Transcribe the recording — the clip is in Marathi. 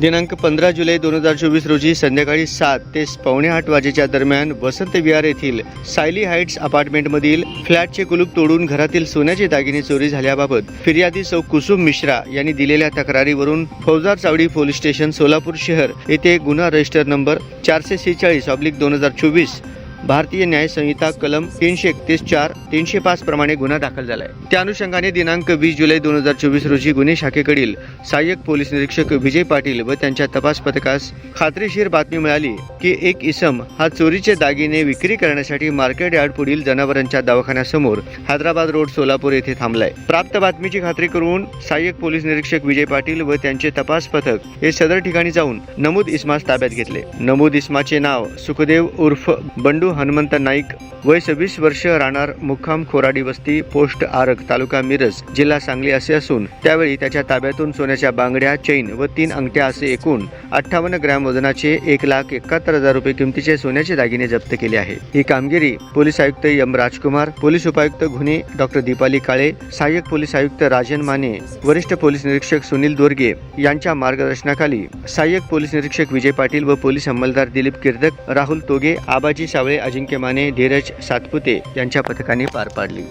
दिनांक पंधरा जुलै दोन हजार चोवीस रोजी संध्याकाळी सात ते पावणे आठ वाजेच्या दरम्यान वसंत विहार येथील सायली हाईट्स अपार्टमेंटमधील फ्लॅटचे कुलूप तोडून घरातील सोन्याचे दागिने चोरी झाल्याबाबत फिर्यादी सौ कुसुम मिश्रा यांनी दिलेल्या तक्रारीवरून फौजदार चावडी पोलीस स्टेशन सोलापूर शहर येथे गुन्हा रजिस्टर नंबर चारशे सेहेचाळीस ऑब्लिक दोन हजार चोवीस भारतीय न्याय संहिता कलम तीनशे एकतीस चार तीनशे पाच प्रमाणे गुन्हा दाखल झालाय. त्या अनुषंगाने दिनांक वीस जुलै दोन हजार चोवीस रोजी गुन्हे शाखेकडील सहाय्यक पोलीस निरीक्षक विजय पाटील व त्यांच्या तपास पथकास खात्रीशीर बातमी मिळाली की एक इसम हा चोरीचे दागिने विक्री करण्यासाठी मार्केट यार्ड पुढील जनावरांच्या दवाखान्यासमोर हैदराबाद रोड सोलापूर येथे थांबलाय. प्राप्त बातमीची खात्री करून सहाय्यक पोलीस निरीक्षक विजय पाटील व त्यांचे तपास पथक हे सदर ठिकाणी जाऊन नमूद इस्मास ताब्यात घेतले. नमूद इस्माचे नाव सुखदेव उर्फ बंडू हनुमंत नाईक वय सव्वीस वर्ष राहणार मुक्काम खोराडी वस्ती पोस्ट आरग तालुका मिरज जिल्हा सांगली असे असून त्यावेळी त्याच्या ताब्यातून सोन्याच्या बांगड्या चैन व तीन अंगठ्या असे एकूण अठ्ठावन्न ग्रॅम वजनाचे एक लाख एकाहत्तर हजार रुपये किमतीचे सोन्याचे दागिने जप्त केले आहे. ही कामगिरी पोलीस आयुक्त एम राजकुमार पोलीस उपायुक्त गुन्हे डॉक्टर दीपाली काळे सहाय्यक पोलीस आयुक्त राजन माने वरिष्ठ पोलीस निरीक्षक सुनील दोरगे यांच्या मार्गदर्शनाखाली सहाय्यक पोलीस निरीक्षक विजय पाटील व पोलीस अंमलदार दिलीप किर्दक राहुल तोगे आबाजी सावळे अजिंक्य माने धीरज सातपुते यांच्या पथकाने पार पाडली.